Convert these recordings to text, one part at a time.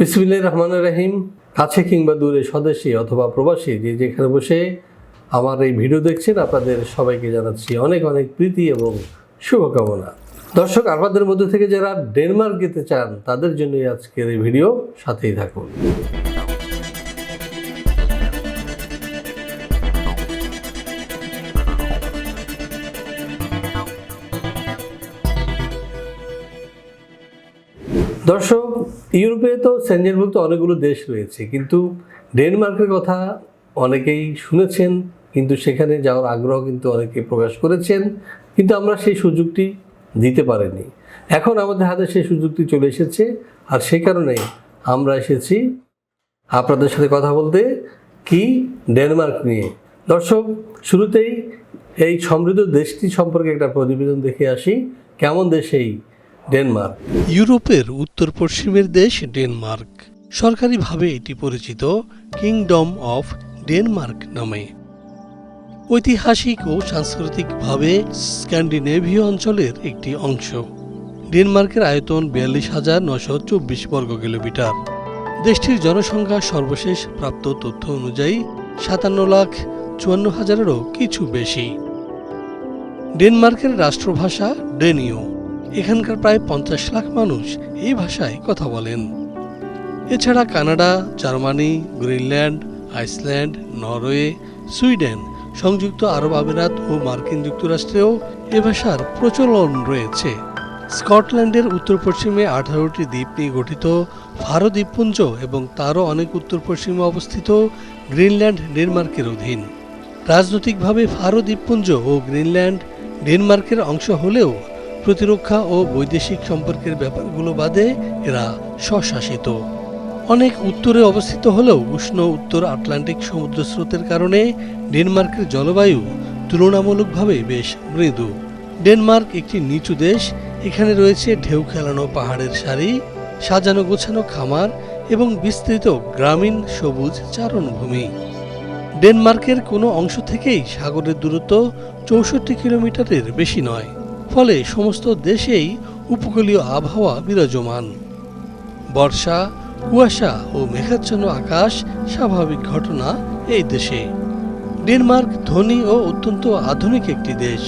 বিসমিল্লাহ রহমান রাহিম। কাছে কিংবা দূরে স্বদেশী অথবা প্রবাসী যে যেখানে বসে আমার এই ভিডিও দেখছেন, আপনাদের সবাইকে জানাচ্ছি অনেক অনেক প্রীতি এবং শুভকামনা। দর্শক আপনাদের মধ্যে থেকে যারা ডেনমার্ক যেতে চান, তাদের জন্যই আজকের এই ভিডিও। সাথেই থাকুন। দর্শক, ইউরোপে তো সেঞ্জনভুক্ত অনেকগুলো দেশ রয়েছে, কিন্তু ডেনমার্কের কথা অনেকেই শুনেছেন, কিন্তু সেখানে যাওয়ার আগ্রহ কিন্তু অনেকে প্রকাশ করেছেন, কিন্তু আমরা সেই সুযোগটি দিতে পারিনি। এখন আমাদের হাতে সেই সুযোগটি চলে এসেছে, আর সেই কারণে আমরা এসেছি আপনাদের সাথে কথা বলতে কি ডেনমার্ক নিয়ে। দর্শক, শুরুতেই এই সমৃদ্ধ দেশটি সম্পর্কে একটা প্রতিবেদন দেখে আসি, কেমন দেশ এই? ডেনমার্ক। ইউরোপের উত্তর পশ্চিমের দেশ ডেনমার্ক। সরকারিভাবে এটি পরিচিত কিংডম অফ ডেনমার্ক নামে। ঐতিহাসিক ও সাংস্কৃতিকভাবে স্ক্যান্ডিনেভীয় অঞ্চলের একটি অংশ। ডেনমার্কের আয়তন বিয়াল্লিশ হাজার নশো চব্বিশ বর্গ কিলোমিটার। দেশটির জনসংখ্যা সর্বশেষ প্রাপ্ত তথ্য অনুযায়ী সাতান্ন লাখ চুয়ান্ন হাজারেরও কিছু বেশি। ডেনমার্কের রাষ্ট্রভাষা ডেনীয় এখানকার প্রায় পঞ্চাশ লাখ মানুষ এই ভাষায় কথা বলেন। এছাড়া Canada, Germany, Greenland, Iceland, Norway, Sweden, সংযুক্ত আরব আমিরাত ও মার্কিন যুক্তরাষ্ট্রেও এ ভাষার প্রচলন রয়েছে। স্কটল্যান্ডের উত্তর পশ্চিমে আঠারোটি দ্বীপ নিয়ে গঠিত ফারো দ্বীপপুঞ্জ এবং তারও অনেক উত্তর পশ্চিমে অবস্থিত গ্রিনল্যান্ড, ডেনমার্কের অধীন। রাজনৈতিকভাবে ফারো দ্বীপপুঞ্জ ও গ্রিনল্যান্ড, ডেনমার্কের অংশ হলেও প্রতিরক্ষা ও বৈদেশিক সম্পর্কের ব্যাপারগুলো বাদে এরা স্বশাসিত। অনেক উত্তরে অবস্থিত হলেও উষ্ণ উত্তর আটলান্টিক সমুদ্র স্রোতের কারণে ডেনমার্কের জলবায়ু তুলনামূলকভাবে বেশ মৃদু। ডেনমার্ক একটি নিচু দেশ, এখানে রয়েছে ঢেউ খেলানো পাহাড়ের সারি, সাজানো গোছানো খামার এবং বিস্তৃত গ্রামীণ সবুজ চারণভূমি। ডেনমার্কের কোনো অংশ থেকেই সাগরের দূরত্ব চৌষট্টি কিলোমিটারের বেশি নয়। ফলে সমস্ত দেশেই উপকূলীয় আবহাওয়া বিরাজমান। বর্ষা, কুয়াশা ও মেঘাচ্ছন্ন আকাশ স্বাভাবিক ঘটনা এই দেশে। ডেনমার্ক ধনী ও অত্যন্ত আধুনিক একটি দেশ।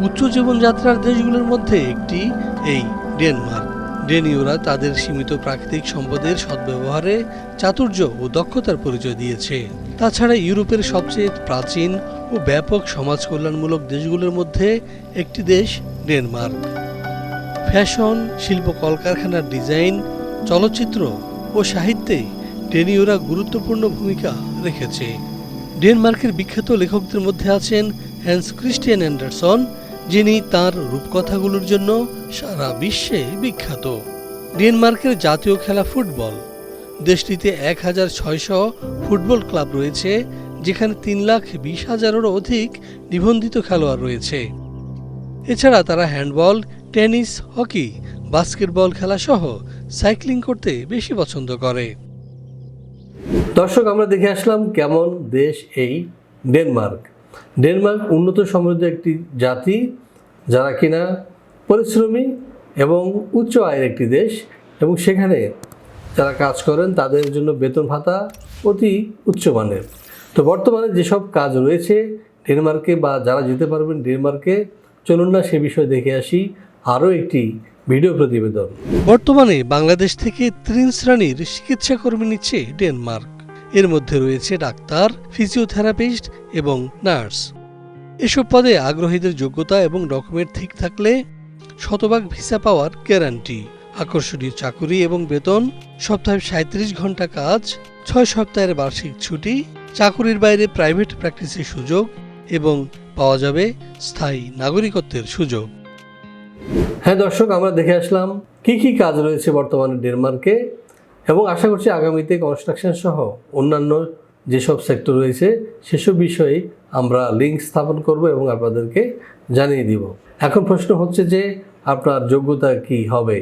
উচ্চ জীবনযাত্রার দেশগুলোর মধ্যে একটি এই ডেনমার্ক। ডেনীয়রা তাদের সীমিত প্রাকৃতিক সম্পদের সদ্ব্যবহারে চাতুর্য ও দক্ষতার পরিচয় দিয়েছে। তাছাড়া ইউরোপের সবচেয়ে প্রাচীন ও ব্যাপক সমাজ কল্যাণমূলক দেশগুলোর মধ্যে একটি দেশ ডেনমার্ক। ফ্যাশন, শিল্প কলকারখানার ডিজাইন, চলচ্চিত্র ও সাহিত্যে ডেনীয়রা গুরুত্বপূর্ণ ভূমিকা রেখেছে। ডেনমার্কের বিখ্যাত লেখকদের মধ্যে আছেন হ্যান্স ক্রিস্টিয়ান অ্যান্ডারসন যিনি তার রূপকথাগুলোর জন্য সারা বিশ্বে বিখ্যাত। ডেনমার্কের জাতীয় খেলা ফুটবল। দেশটিতে এক হাজার ছয়শো ফুটবল ক্লাব রয়েছে, যেখানে তিন লাখ বিশ হাজারেরও অধিক নিবন্ধিত খেলোয়াড় রয়েছে। এছাড়া তারা হ্যান্ডবল, টেনিস, হকি, বাস্কেটবল খেলা সহ সাইক্লিং করতে বেশি পছন্দ করে। দর্শক, আমরা দেখে আসলাম কেমন দেশ এই ডেনমার্ক। ডেনমার্ক উন্নত সমৃদ্ধ একটি জাতি যারা কিনা পরিশ্রমী এবং উচ্চ আয়ের একটি দেশ, এবং সেখানে যারা কাজ করেন তাদের জন্য বেতন ভাতা অতি উচ্চমানের তো বর্তমানে যেসব কাজ রয়েছে ডেনমার্কে বা যারা যেতে পারবেন ডেনমার্কে, চলুন না সে বিষয়ে দেখে আসি আরও একটি ভিডিও প্রতিবেদন। বর্তমানে বাংলাদেশ থেকে তিন শ্রেণির চিকিৎসা কর্মী নিচ্ছে ডেনমার্ক। এর মধ্যে রয়েছে ডাক্তার, ফিজিওথেরাপিস্ট এবং নার্স। এসব পদে আগ্রহীদের যোগ্যতা এবং ডকুমেন্ট ঠিক থাকলে শতভাগ ভিসা পাওয়ার গ্যারান্টি। আকর্ষণীয় চাকুরি এবং বেতন, সপ্তাহে সাঁত্রিশ ঘণ্টা কাজ, ছয় সপ্তাহের বার্ষিক ছুটি, চাকুরির বাইরে প্রাইভেট প্র্যাকটিসের সুযোগ এবং পাওয়া যাবে স্থায়ী নাগরিকত্বের সুযোগ। হ্যাঁ দর্শক, আমরা দেখে আসলাম কি কি কাজ রয়েছে বর্তমানে ডেনমার্কে এবং আশা করছি আগামীতে কনস্ট্রাকশন সহ অন্যান্য যেসব সেক্টর রয়েছে, সেসব বিষয়ে আমরা লিঙ্ক স্থাপন করব এবং আপনাদেরকে জানিয়ে দিব। এখন প্রশ্ন হচ্ছে যে, আপনার যোগ্যতা কি হবে?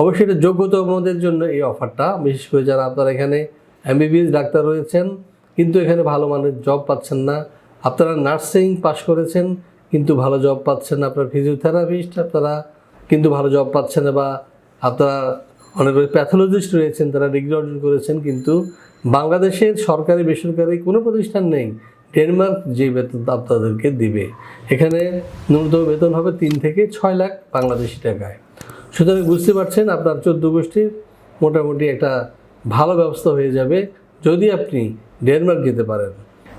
অবশ্যই এটা যোগ্যতা আমাদের জন্য এই অফারটা বিশেষ করে যারা আপনারা এখানে এমবিবিএস ডাক্তার রয়েছেন, কিন্তু এখানে ভালো মানের জব পাচ্ছেন না। আপনারা নার্সিং পাশ করেছেন, কিন্তু ভালো জব পাচ্ছেন না। আপনার ফিজিওথেরাপিস্ট আপনারা, কিন্তু ভালো জব পাচ্ছেন না বা আপনারা অনেক প্যাথোলজিস্ট রয়েছেন, তারা ডিগ্রি অর্জন করেছেন, কিন্তু বাংলাদেশের সরকারি, বেসরকারি কোনো প্রতিষ্ঠান নেই। ডেনমার্ক যে বেতন আপনাদেরকে দিবে। এখানে ন্যূনতম বেতন হবে তিন থেকে ছয় লাখ বাংলাদেশি টাকায়। সুতরাং বুঝতে পারছেন, আপনার চোদ্দ গোষ্ঠীর মোটামুটি একটা ভালো ব্যবস্থা হয়ে যাবে যদি আপনি ডেনমার্ক যেতে পারেন।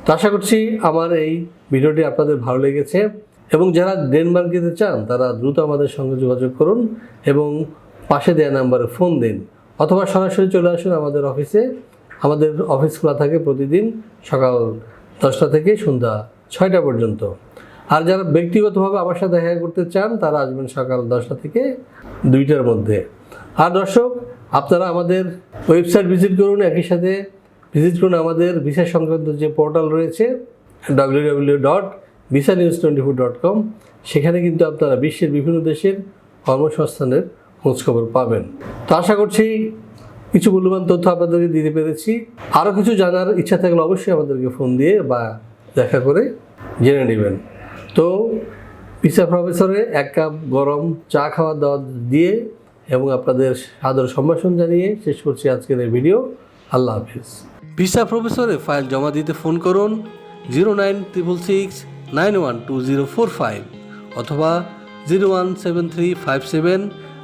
তো আশা করছি আমার এই ভিডিওটি আপনাদের ভালো লেগেছে। এবং যারা ডেনমার্ক যেতে চান, তারা দ্রুত আমাদের সঙ্গে যোগাযোগ করুন এবং পাশে দেওয়া নাম্বারে ফোন দিন অথবা সরাসরি চলে আসুন আমাদের অফিসে। আমাদের অফিস খোলা থাকে প্রতিদিন সকাল দশটা থেকে সন্ধ্যা ছয়টা পর্যন্ত। আর যারা ব্যক্তিগতভাবে আমার সাথে দেখা করতে চান, তারা আসবেন সকাল দশটা থেকে দুইটার মধ্যে। আর দর্শক, আপনারা আমাদের ওয়েবসাইট ভিজিট করুন, একই সাথে ভিজিট করুন আমাদের ভিসা সংক্রান্ত যে পোর্টাল রয়েছে W W dot visa news twenty four dot com সেখানে কিন্তু আপনারা বিশ্বের বিভিন্ন দেশের কর্মসংস্থানের খোঁজখবর পাবেন। তো আশা করছি কিছু মূল্যবান তথ্য আপনাদেরকে দিতে পেরেছি। আরও কিছু জানার ইচ্ছা থাকলে অবশ্যই আমাদেরকে ফোন দিয়ে বা দেখা করে জেনে নেবেন। তো, পিসা প্রফেসরে এক কাপ গরম চা খাওয়া দাওয়া দিয়ে এবং আপনাদের সাদর সম্ভাষণ জানিয়ে শেষ করছি আজকের এই ভিডিও। আল্লাহ হাফিজ। ভিসা প্রফেসরে ফাইল জমা দিতে ফোন করুন zero nine triple six nine one two zero four five অথবা zero one seven three five seven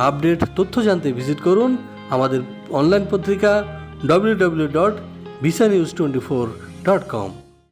update তথ্য জানতে ভিজিট করুন আমাদের অনলাইন পত্রিকা W dot visa news twenty four dot com